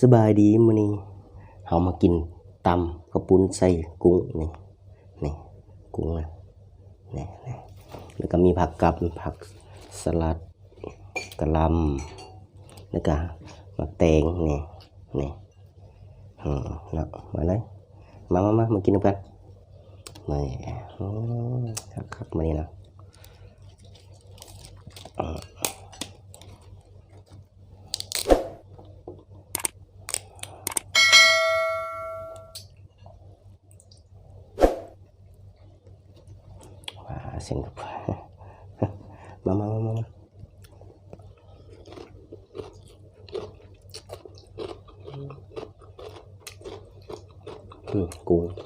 สบายดีมื้อนี้เฮามากินตำข้าวปุ้นใส่กุ้งนี่นี่กุ้งนะนี่นี่แล้วก็มีผักกับผักสลัดกะลำแล้วก็มะแตงนี่นี่อืมเนาะมาเลยมามามามากินกันนี่โอ้ยคักๆมานี่นะ sing mama, mama, mama. Hmm, cool.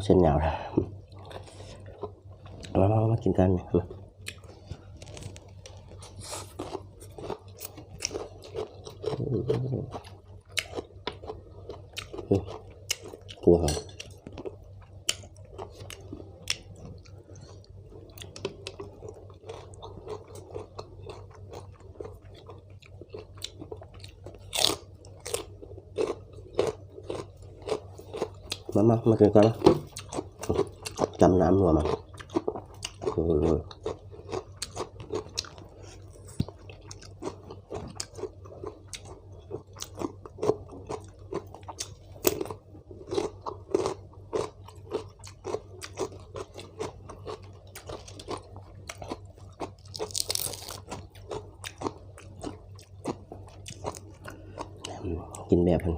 Oh, xin nhạo rồi. Mà, mà, mà, กินกันเนี่ยมา น้ำนัวมาอืมกินแบบมัน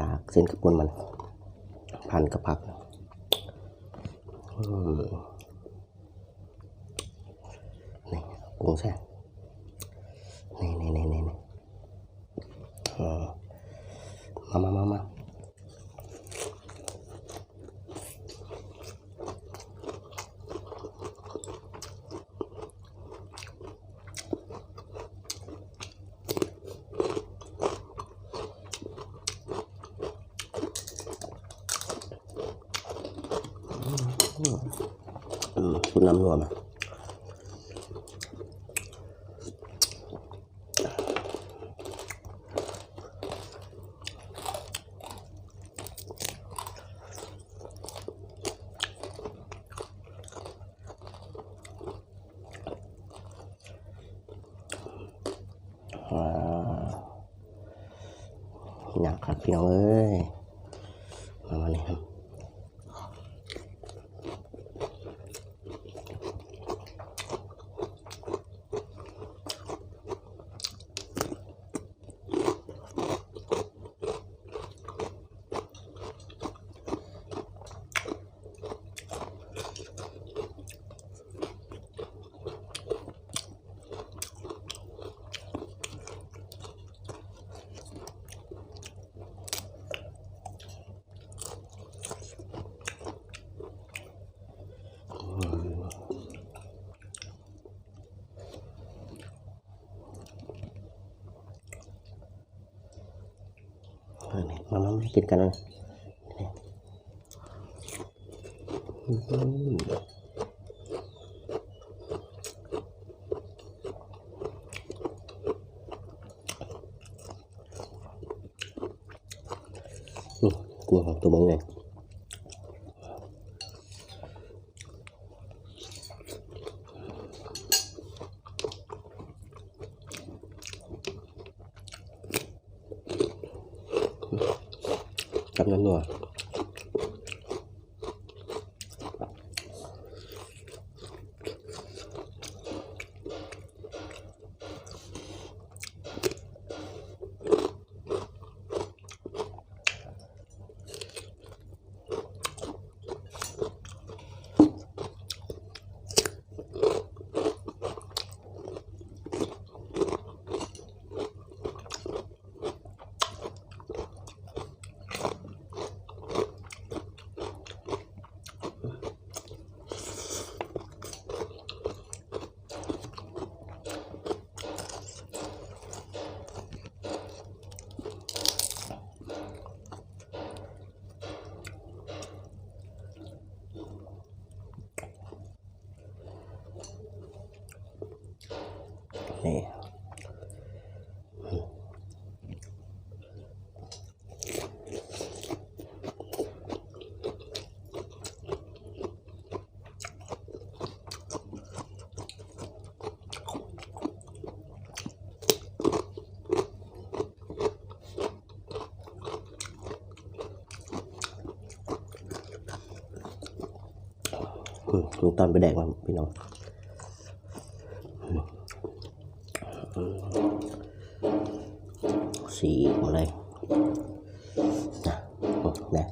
ลากเส้นกระปุนมัน พันกับผัก บนี่นี่นี่นี่นี่อ๋อมามา มามาอืมคุณน้ำนวมาอ่าอยากขัดพี่น้องเอ้ย มามานี่ครับ มามามากินกันเลยนี่อื้อหือนี่กลัวของตัวมันไง นี่อืมมีตอนไปแดกมาพี่น้อง สีหมดเลยนะโอ้นะ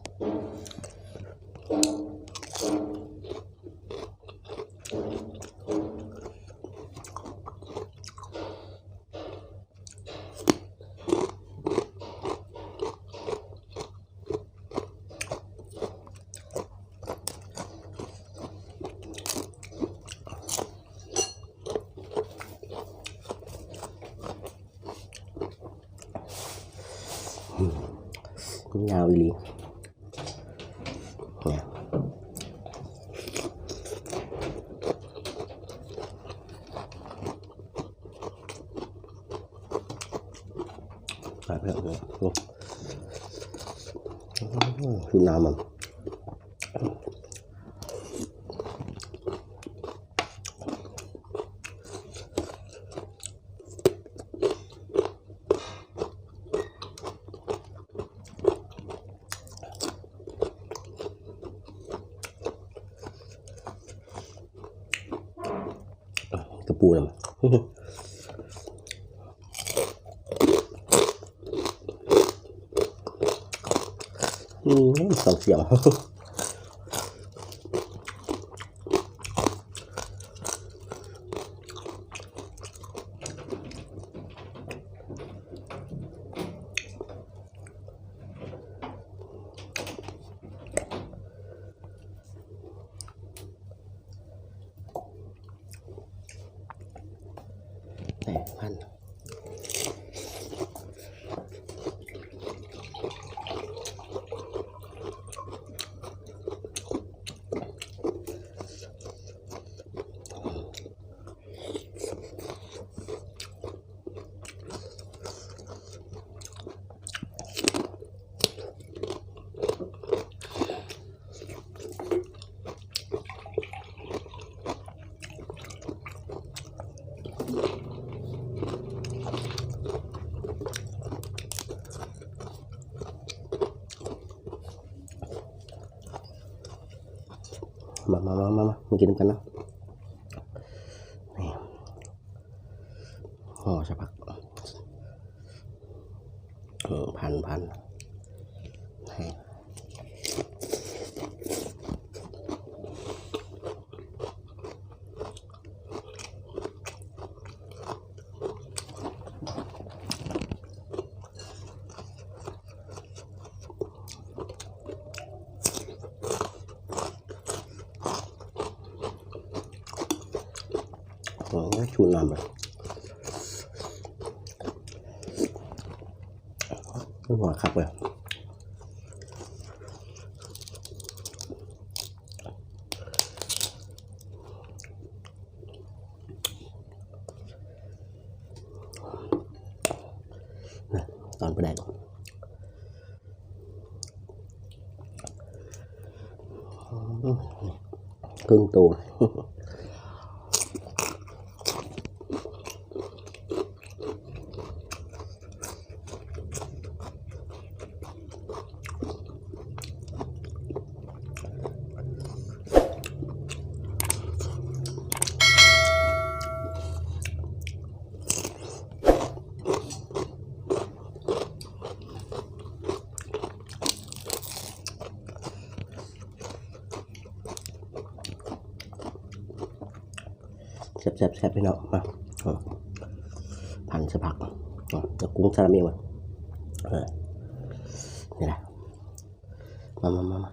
ยาวอีหลีเนี่ยไปูนะอืมสองเสียง มามามามามามากินกันนะนี่ห่อสักพักเออพันพันให้โอ้ย ชูน้ำเลยหัวขับเลยตอนไปได้ครึ่งตัว แซ่บแซ่บแซ่บพี่น้องมาผันสะพักจะกุ้งซาลามิมาเนี่แหละมามามามา